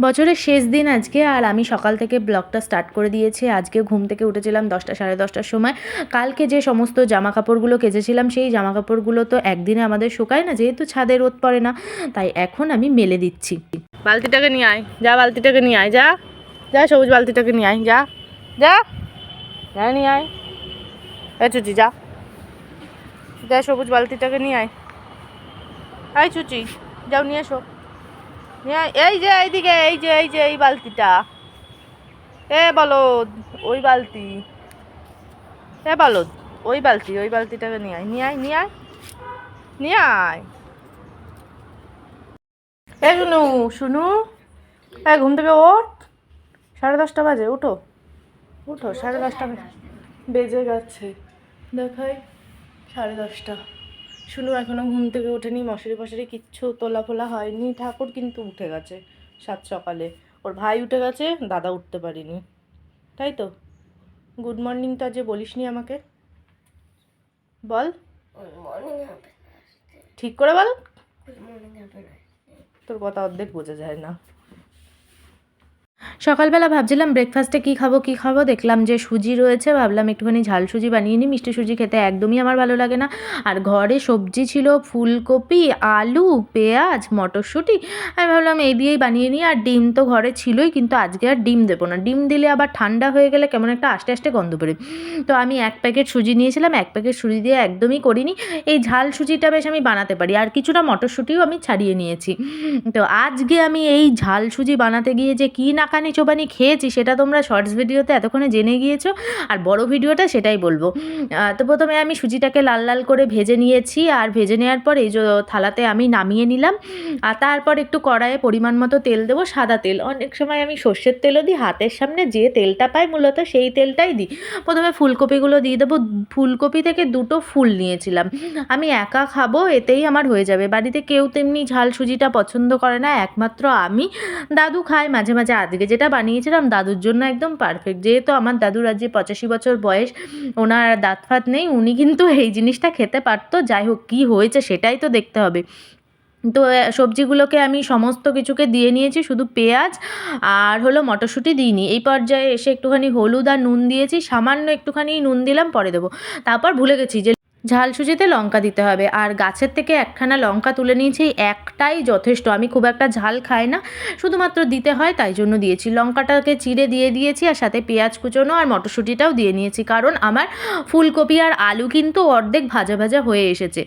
বছরের শেষ দিন আজকে, আর আমি সকাল থেকে ব্লগটা স্টার্ট করে দিয়েছি। আজকে ঘুম থেকে উঠেছিলাম দশটা, সাড়ে দশটার সময়। কালকে যে সমস্ত জামা কাপড়গুলো কেচেছিলাম, সেই জামা কাপড়গুলো তো একদিনে আমাদের শুকায় না, যেহেতু ছাদে রোদ পড়ে না, তাই এখন আমি মেলে দিচ্ছি। বালতিটাকে নিয়ে আয়। যা, বালতিটাকে নিয়ে আয়, যা। যা, সবুজ বালতিটাকে নিয়ে আয়, যা। যা। যা, নিয়ে আয়। এ চুচি, যা। যা, সবুজ বালতিটাকে নিয়ে আয়। আয় চুচি, যাও, নিয়ে এসো। আয়। এই যে এইদিকে, এই যে এই যে এই বালতিটা। এ বলো ওই বালতি। এ বলো ওই বালতি, ওই বালতিটাকে নিয়ে আয় নিয়ে আয় নিয়ে আয় নিয়ে আয়। এ শুনু শুনু, এ ঘুম থেকে ওঠ। সাড়ে দশটা বাজে, উঠো। উঠো, সাড়ে দশটা বেজে গেছে। দেখাই, সাড়ে দশটা। শুনু এখনও ঘুম থেকে ওঠেনি মশারি ফশারি কিচ্ছু তোলা ফোলা হয়নি। ঠাকুর কিন্তু উঠে গেছে সাত সকালে। ওর ভাই উঠে গেছে দাদা উঠতে পারিনি। তাই তো? গুড মর্নিংটা যে বলিসনি আমাকে। বল। ঠিক করে বল। তোর কথা অর্ধেক বোঝা যায় না। সকালবেলা ভাবছিলাম ব্রেকফাস্টে কী খাব কী খাব, দেখলাম যে সুজি রয়েছে, ভাবলাম একটুখানি ঝাল সুজি বানিয়ে নিই, মিষ্টি সুজি খেতে একদমই আমার ভালো লাগে না। আর ঘরে সবজি ছিল ফুলকপি, আলু, পেঁয়াজ, মটরশুঁটি, আমি ভাবলাম এই দিয়েই বানিয়ে নিই, আর ডিম তো ঘরে ছিলই, কিন্তু আজকে আর ডিম দেবো না। ডিম দিলে আবার ঠান্ডা হয়ে গেলে কেমন একটা আস্তে আস্তে গন্ধ বেরোয়। তো আমি এক প্যাকেট সুজি নিয়েছিলাম, এক প্যাকেট সুজি দিয়ে একদমই করিনি। এই ঝাল সুজিটা বেশ আমি বানাতে পারি, আর কিছুটা মটরশুঁটিও আমি ছাড়িয়ে নিয়েছি। তো আজকে আমি এই ঝাল সুজি বানাতে গিয়ে যে কী নাকানি চোবানি খেয়েছি, সেটা তোমরা শর্টস ভিডিওতে এতক্ষণে জেনে গিয়েছো। আর বড় ভিডিওটা সেটাই বলব। তো প্রথমে আমি সুজিটাকে লাল লাল করে ভেজে নিয়েছি, আর ভেজে নেওয়ার পর এই থালাতে আমি নামিয়ে নিলাম। আর তারপর একটু কড়াইয়ে পরিমাণ মতো তেল দেবো, সাদা তেল। অনেক সময় আমি সর্ষের তেলও দিই, হাতের সামনে যে তেলটা পাই মূলত সেই তেলটাই দিই। প্রথমে ফুলকপিগুলো দিয়ে দেবো। ফুলকপি থেকে দুটো ফুল নিয়েছিলাম। আমি একা খাব, এতেই আমার হয়ে যাবে। বাড়িতে কেউ তেমনি ঝাল সুজিটা পছন্দ করে না, একমাত্র আমি। দাদু খায়, মাঝে মাঝে আজকে যেটা বানিয়েছিলাম দাদুর জন্য একদম পারফেক্ট যেহেতু আমার দাদুর আজকে পঁচাশি বছর বয়স, ওনার দাঁত ফাত নেই, উনি কিন্তু এই জিনিসটা খেতে পারতো। যাই হোক, কী হয়েছে সেটাই তো দেখতে হবে। তো সবজিগুলোকে আমি সমস্ত কিছুকে দিয়ে নিয়েছি, শুধু পেঁয়াজ আর হলো মটরশুঁটি দিইনি। এই পর্যায়ে এসে একটুখানি হলুদ আর নুন দিয়েছি, সামান্য একটুখানি নুন দিলাম, পরে দেবো। তারপর ভুলে গেছি যে ঝাল সুজিতে লঙ্কা দিতে হবে। আর গাছের থেকে একখানা লঙ্কা তুলে নিয়েছি একটাই যথেষ্ট। আমি খুব একটা ঝাল খাই না, শুধুমাত্র দিতে হয় তাই জন্য দিয়েছি। লঙ্কাটাকে চিড়ে দিয়ে দিয়েছি আর সাথে পেঁয়াজ কুচোনো আর মটরশুঁটিটাও দিয়ে নিয়েছি। কারণ আমার ফুলকপি আর আলু কিন্তু অর্ধেক ভাজা ভাজা হয়ে এসেছে।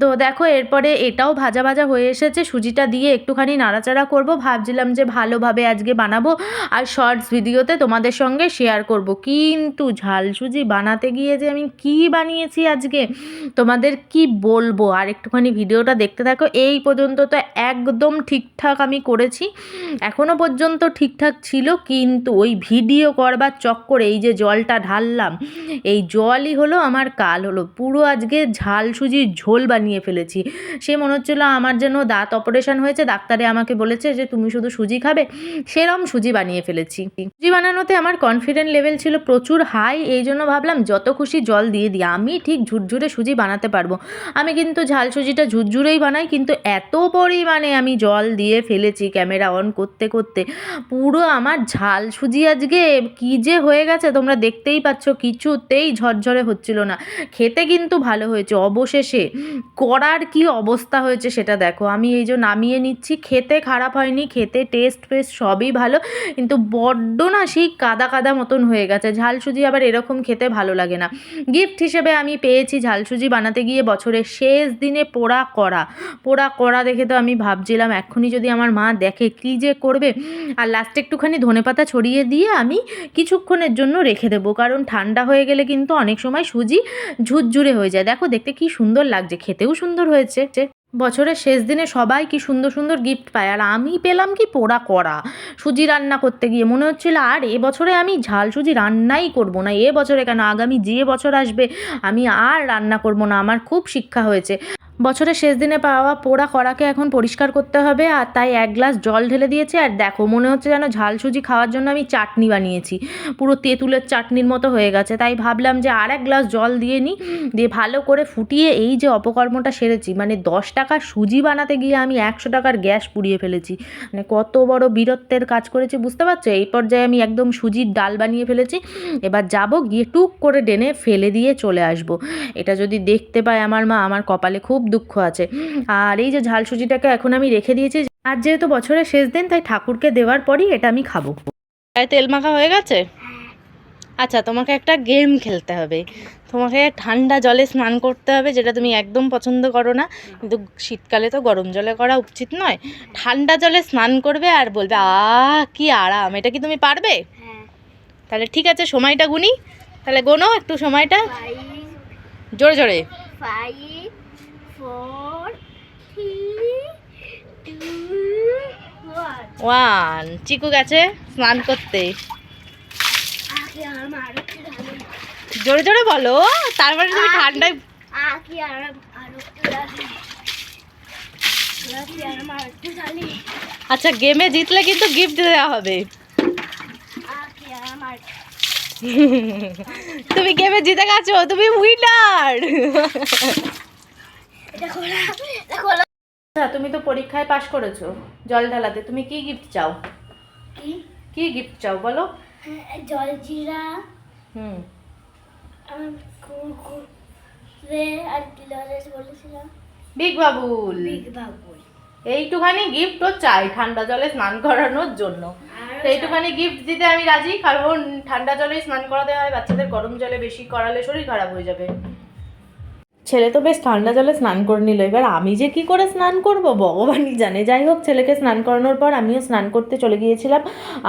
তো দেখো, এরপরে এটাও ভাজা ভাজা হয়ে এসেছে। সুজিটা দিয়ে একটুখানি নাড়াচাড়া করব। ভাবছিলাম যে ভালোভাবে আজকে বানাবো আর শর্টস ভিডিওতে তোমাদের সঙ্গে শেয়ার করব। কিন্তু ঝাল সুজি বানাতে গিয়ে যে আমি কি বানিয়েছি আজকে? তোমাদের কি বলব? আর একটুখানি ভিডিওটা দেখতে থাকো। এই পর্যন্ত তো একদম ঠিকঠাক আমি করেছি। এখনও পর্যন্ত ঠিকঠাক ছিল, কিন্তু ওই ভিডিও করবার চক্করে এই যে জলটা ঢাললাম, এই জলই হলো আমার কাল হলো। পুরো আজকে ঝাল সুজির ঝোল বানিয়ে ফেলেছি। সে মনে হচ্ছিল আমার যেন দাঁত অপারেশন হয়েছে, ডাক্তারে আমাকে বলেছে যে তুমি শুধু সুজি খাবে, সেরম সুজি বানিয়ে ফেলেছি। সুজি বানানোতে আমার কনফিডেন্ট লেভেল ছিল প্রচুর হাই এই জন্য ভাবলাম যত খুশি জল দিয়ে দিই। আমি ঠিক ঝুরঝুরে সুজি বানাতে পারব। আমি কিন্তু ঝাল সুজিটা ঝুরঝুরেই বানাই, কিন্তু এত পরিমাণে আমি জল দিয়ে ফেলেছি ক্যামেরা অন করতে করতে। পুরো আমার ঝাল সুজি আজকে কী যে হয়ে গেছে, তোমরা দেখতেই পাচ্ছ, কিছুতেই ঝরঝরে হচ্ছিল না। খেতে কিন্তু ভালো হয়েছে, অবশেষে করার কি অবস্থা হয়েছে সেটা দেখো। আমি এই যে নামিয়ে নিচ্ছি, খেতে খারাপ হয়নি, খেতে টেস্ট ফেস্ট সবই ভালো, কিন্তু বড্ড না সেই কাদা কাদা মতন হয়ে গেছে। ঝাল সুজি আবার এরকম খেতে ভালো লাগে না। গিফট হিসেবে আমি পেয়েছি ঝাল সুজি বানাতে গিয়ে বছরের শেষ দিনে পোড়া করা পোড়া করা দেখে তো আমি ভাবছিলাম, এক্ষুনি যদি আমার মা দেখে কী যে করবে। আর লাস্টে একটুখানি ধনে পাতা ছড়িয়ে দিয়ে আমি কিছুক্ষণের জন্য রেখে দেবো। কারণ ঠান্ডা হয়ে গেলে কিন্তু অনেক সময় সুজি ঝুরঝুরে হয়ে যায়। দেখো, দেখতে কি সুন্দর লাগছে, খেতেও সুন্দর হয়েছে। বছরের শেষ দিনে সবাই কি সুন্দর সুন্দর গিফট পায়। আর আমি পেলাম কি পোড়া করা সুজি রান্না করতে গিয়ে। মনে হচ্ছিল, আর এ বছরে আমি ঝাল সুজি রান্নাই করব না। এ বছরে কেন? আগামী যে বছর আসবে, আমি আর রান্না করব না। আমার খুব শিক্ষা হয়েছে। বছরের শেষ দিনে পাওয়া পোড়া কড়াকে এখন পরিষ্কার করতে হবে, আর তাই এক গ্লাস জল ঢেলে দিয়েছে, আর দেখো মনে হচ্ছে যেন ঝাল সুজি খাওয়ার জন্য আমি চাটনি বানিয়েছি। পুরো তেঁতুলের চাটনির মতো হয়ে গেছে, তাই ভাবলাম যে আর এক গ্লাস জল দিয়ে নিই, দিয়ে ভালো করে ফুটিয়ে এই যে অপকর্মটা সেরেছি মানে দশ টাকার সুজি বানাতে গিয়ে আমি একশো টাকার গ্যাস পুড়িয়ে ফেলেছি। মানে কত বড় বীরত্বের কাজ করেছি, বুঝতে পারছ? এই পর্যায়ে আমি একদম সুজির ডাল বানিয়ে ফেলেছি, এবার যাব গিয়ে টুক করে ডেনে ফেলে দিয়ে চলে আসব। এটা যদি দেখতে পায় আমার মা, আমার কপালে খুব দুঃখ আছে। আর এই যে ঝাল সুজিটাকে এখন আমি রেখে দিয়েছি আর যেহেতু বছরের শেষ দিন তাই ঠাকুরকে দেওয়ার পরই এটা আমি খাব। তেল মাখা হয়ে গেছে? আচ্ছা তোমাকে একটা গেম খেলতে হবে। তোমাকে ঠান্ডা জলে স্নান করতে হবে যেটা তুমি একদম পছন্দ করো না। কিন্তু শীতকালে তো গরম জলে করা উচিত নয়। ঠান্ডা জলে স্নান করবে আর বলবে আ কি আরাম এটা কি তুমি পারবে? হ্যাঁ। তাহলে ঠিক আছে সময়টা গুনি। তাহলে গোনো একটু সময়টা। জোরে জোরে। Four three two one Chiku গেছে স্নান করতে। জোরে জোরে বলো তারপরে তুমি ঠান্ডায় আচ্ছা গেমে জিতলে কিন্তু গিফট দেওয়া হবে। তুমি গেমে জিতে গেছো তুমি উইনার আচ্ছা তুমি তো পরীক্ষায় পাশ করেছ জল ঢালাতে তুমি কি গিফট চাও? কি? কি গিফট চাও বলো? জল জিরা হুম। বিগ বাবুল। বিগ বাবুল। এইটুখানি গিফট ও চাই ঠান্ডা জলে স্নান করানোর জন্য। তো এইটুখানি গিফট দিতে আমি রাজি কারণ ঠান্ডা জলেই স্নান করাতে হয় বাচ্চাদের গরম জলে বেশি করালে শরীর খারাপ হয়ে যাবে। ছেলে তো বেশ ঠান্ডা জলে স্নান করে নিল। এবার আমি যে কি করে স্নান করব? ভগবানই জানে। যাই হোক, ছেলেকে স্নান করানোর পর আমিও স্নান করতে চলে গিয়েছিলাম।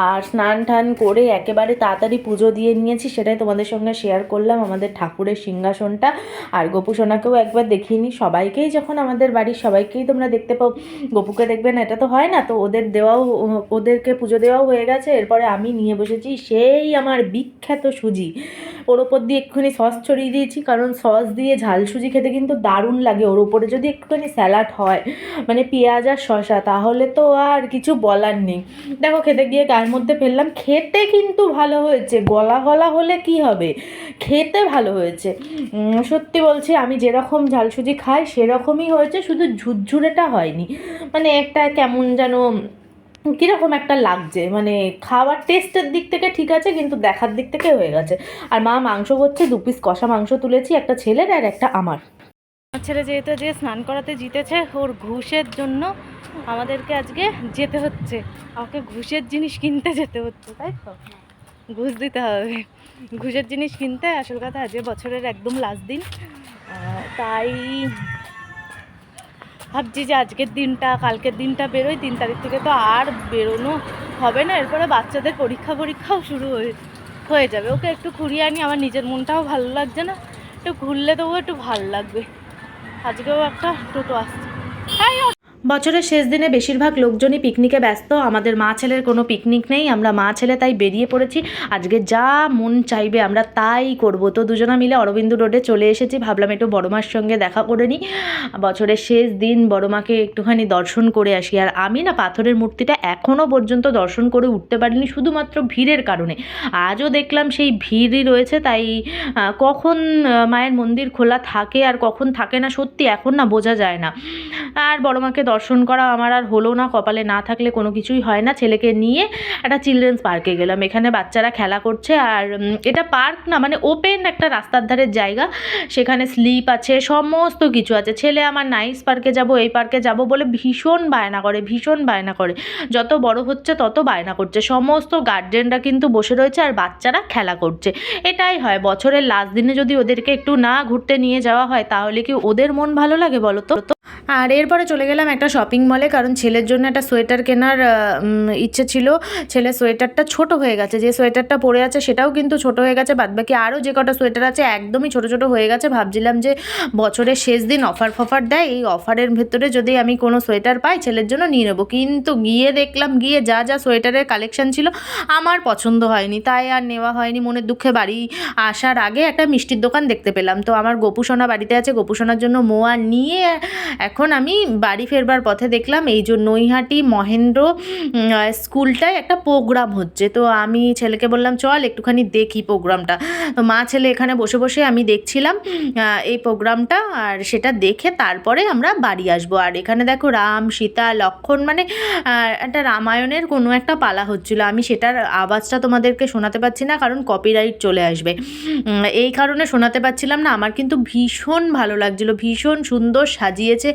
আর স্নান টান করে একেবারে তাড়াতাড়ি পুজো দিয়ে নিয়েছি, সেটাই তোমাদের সঙ্গে শেয়ার করলাম, আমাদের ঠাকুরের সিংহাসনটা। আর গোপু সোনাকেও একবার দেখিয়ে নিই। সবাইকেই যখন আমাদের বাড়ির সবাইকেই তোমরা দেখতে পাও, গোপুকে দেখবে না, এটা তো হয় না তো, ওদের দেওয়াও, ওদেরকে পুজো দেওয়াও হয়ে গেছে। এরপরে আমি নিয়ে বসেছি সেই আমার বিখ্যাত সুজি। ওর ওপর দিয়ে এক্ষুনি সস ছড়িয়ে দিয়েছি, কারণ সস দিয়ে ঝাল সুজি খেতে কিন্তু দারুণ লাগে। ওর ওপরে যদি একটুখানি স্যালাড হয় মানে পেঁয়াজ আর শসা, তাহলে তো আর কিছু বলার নেই। দেখো, খেতে গিয়ে গায়ের মধ্যে ফেললাম। খেতে কিন্তু ভালো হয়েছে। গলা গলা হলে কি হবে? খেতে ভালো হয়েছে। সত্যি বলছি, আমি যেরকম ঝাল সুজি খাই, সেরকমই হয়েছে। শুধু ঝুরঝুরেটা হয়নি। মানে একটা কেমন যেন কীরকম একটা লাগছে? মানে খাওয়ার টেস্টের দিক থেকে ঠিক আছে, কিন্তু দেখার দিক থেকে হয়ে গেছে। আর মা মাংস করছে দু পিস কষা মাংস তুলেছি, একটা ছেলের আর একটা আমার। আমার ছেলে যেহেতু যে স্নান করাতে জিতেছে, ওর ঘুষের জন্য আমাদেরকে আজকে যেতে হচ্ছে। আমাকে ঘুষের জিনিস কিনতে যেতে হচ্ছে, তাই তো? ঘুষ দিতে হবে। ঘুষের জিনিস কিনতে, আসল কথা আজকে বছরের একদম লাস্ট দিন। তাই ভাবছি যে আজকের দিনটা, কালকের দিনটা বেরোই, তিন তারিখ থেকে তো আর বেরোনো হবে না। এরপরে বাচ্চাদের পরীক্ষা পরীক্ষাও শুরু হয়ে হয়ে যাবে। ওকে একটু ঘুরিয়ে আনি, আমার নিজের মনটাও ভালো লাগছে না। একটু ঘুরলে তবুও একটু ভালো লাগবে। আজকেও একটা টোটো আসছে। বছরের শেষ দিনে বেশিরভাগ লোকজনই পিকনিকে ব্যস্ত। আমাদের মা ছেলের কোনো পিকনিক নেই, আমরা মা ছেলে তাই বেরিয়ে পড়েছি। আজকে যা মন চাইবে আমরা তাই করব। তো দুজনা মিলে অরবিন্দু রোডে চলে এসেছি, ভাবলাম একটু বড় মার সঙ্গে দেখা করে নিই। বছরের শেষ দিন বড় মাকে একটুখানি দর্শন করে আসি। আর আমি না পাথরের মূর্তিটা এখনও পর্যন্ত দর্শন করে উঠতে পারিনি, শুধুমাত্র ভিড়ের কারণে। আজও দেখলাম সেই ভিড়ই রয়েছে, তাই কখন মায়ের মন্দির খোলা থাকে আর কখন থাকে না সত্যি এখন না বোঝা যায় না। আর বড় মাকে দর্শন করা আমার আর হলো না, কপালে না থাকলে কোনো কিছুই হয় না। ছেলেকে নিয়ে একটা চিলড্রেন্স পার্কে গেলাম। এখানে বাচ্চারা খেলা করছে আর এটা পার্ক না মানে ওপেন একটা রাস্তার ধারের জায়গা। সেখানে স্লিপ আছে, সমস্ত কিছু আছে। ছেলে আমার নাইস পার্কে যাব, এই পার্কে যাব বলে ভীষণ বায়না করে, ভীষণ বায়না করে। যত বড় হচ্ছে তত বায়না করছে। সমস্ত গার্জেনরা কিন্তু বসে রয়েছে আর বাচ্চারা খেলা করছে। এটাই হয়। বছরের লাস্ট দিনে যদি ওদেরকে একটু না ঘুরতে নিয়ে যাওয়া হয়, তাহলে কি ওদের মন ভালো লাগে বলো তো? আর এরপরে চলে গেলাম একটা শপিং মলে কারণ ছেলের জন্য একটা সোয়েটার কেনার ইচ্ছে ছিল। ছেলের সোয়েটারটা ছোট হয়ে গেছে, যে সোয়েটারটা পরে আছে সেটাও কিন্তু ছোট হয়ে গেছে। বাদবাকি আরও যে কটা সোয়েটার আছে একদমই ছোট ছোট হয়ে গেছে। ভাবছিলাম যে বছরের শেষ দিন অফার ফফার দেয়, এই অফারের ভেতরে যদি আমি কোনো সোয়েটার পাই, ছেলের জন্য নিয়ে নেব। কিন্তু গিয়ে দেখলাম, গিয়ে যা যা সোয়েটারের কালেকশন ছিল, আমার পছন্দ হয়নি। তাই আর নেওয়া হয়নি। মনের দুঃখে বাড়ি আসার আগে একটা মিষ্টির দোকান দেখতে পেলাম। তো আমার গোপুসোনা বাড়িতে আছে। গোপুসোনার জন্য মোয়া নিয়ে এখন আমি বাড়ি ফেরবার পথে দেখলাম এই যে নৈহাটি মহেন্দ্র স্কুলটায় একটা প্রোগ্রাম হচ্ছে। তো আমি ছেলেকে বললাম, চল একটুখানি দেখি প্রোগ্রামটা তো মা ছেলে এখানে বসে বসে আমি দেখছিলাম এই প্রোগ্রামটা আর সেটা দেখে তারপরে আমরা বাড়ি আসব। আর এখানে দেখো রাম, সীতা, লক্ষণ মানে একটা রামায়ণের কোনো একটা পালা হচ্ছিল। আমি সেটার আওয়াজটা তোমাদেরকে শোনাতে পারছি না, কারণ কপিরাইট চলে আসবে। এই কারণে শোনাতে পারছিলাম না। আমার কিন্তু ভীষণ ভালো লাগছিল, ভীষণ সুন্দর সাজিয়েছে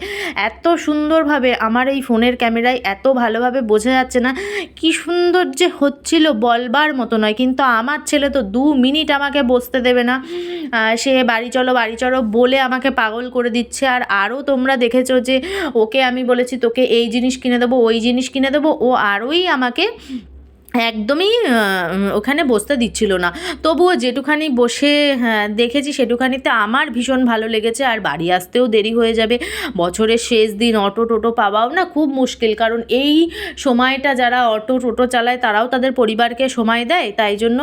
এত সুন্দরভাবে আমার এই ফোনের ক্যামেরায় এত ভালোভাবে বোঝা যাচ্ছে না কি সুন্দর যে হচ্ছিল বলবার মতো নয়। কিন্তু আমার ছেলে তো দু মিনিট আমাকে বসতে দেবে না। সে বাড়ি চলো বাড়ি চলো বলে আমাকে পাগল করে দিচ্ছে। আর আরও তোমরা দেখেছ যে ওকে আমি বলেছি, তোকে এই জিনিস কিনে দেবো, ওই জিনিস কিনে দেবো। ও আরোই আমাকে একদমই ওখানে বসতে দিচ্ছিল না। তবুও যেটুখানি বসে হ্যাঁ, দেখেছি সেটুখানিতে আমার ভীষণ ভালো লেগেছে আর বাড়ি আসতেও দেরি হয়ে যাবে। বছরের শেষ দিন অটো টোটো পাওয়াও না খুব মুশকিল কারণ এই সময়টা যারা অটো টোটো চালায় তারাও তাদের পরিবারকে সময় দেয় তাই জন্য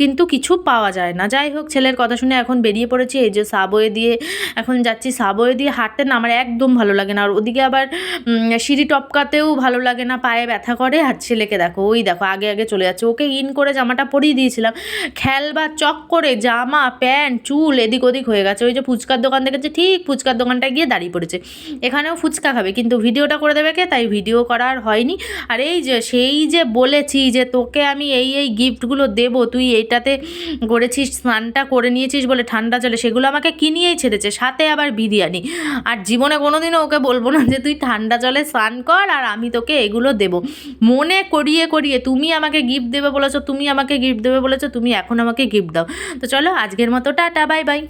কিন্তু কিছু পাওয়া যায় না। যাই হোক ছেলের কথা শুনে এখন বেরিয়ে পড়েছি এই যে সাবওয়ে দিয়ে এখন যাচ্ছি সাবওয়ে দিয়ে হাঁটতে না আমার একদম ভালো লাগে না। আর ওদিকে আবার সিঁড়ি টপকাতেও ভালো লাগে না পায়ে ব্যথা করে আর ছেলেকে দেখো, ওই দেখো, আগে আগে চলে যাচ্ছে। ওকে ইন করে জামাটা পরিয়ে দিয়েছিলাম। খেলবা, চক করে, জামা, প্যান্ট, চুল, এদিক ওদিক হয়ে গেছে। ওই যে ফুচকার দোকান দেখেছে, ঠিক ফুচকার দোকানটায় গিয়ে দাঁড়িয়ে পড়েছে। এখানেও ফুচকা খাবে, কিন্তু ভিডিওটা করে দেবে কে? তাই ভিডিও করার হয়নি। আর এই যে, সেই যে বলেছি যে, তোকে আমি এই এই গিফটগুলো দেবো, তুই এইটাতে করেছিস, স্নানটা করে নিয়েছিস বলে ঠান্ডা চলে সেগুলো আমাকে কিনিয়েই ছেড়েছে, সাথে আবার বিরিয়ানি। আর জীবনে কোনোদিনও ওকে বলব না যে, তুই ঠান্ডা জলে স্নান কর, আর আমি তোকে এগুলো দেবো। মনে করিয়ে করিয়ে, তুমি আমাকে গিফট দেবে বলেছ, তুমি আমাকে গিফট দেবে বলেছ, তুমি এখন আমাকে গিফট দাও। তো চলো, আজকের মতো টাটা বাই বাই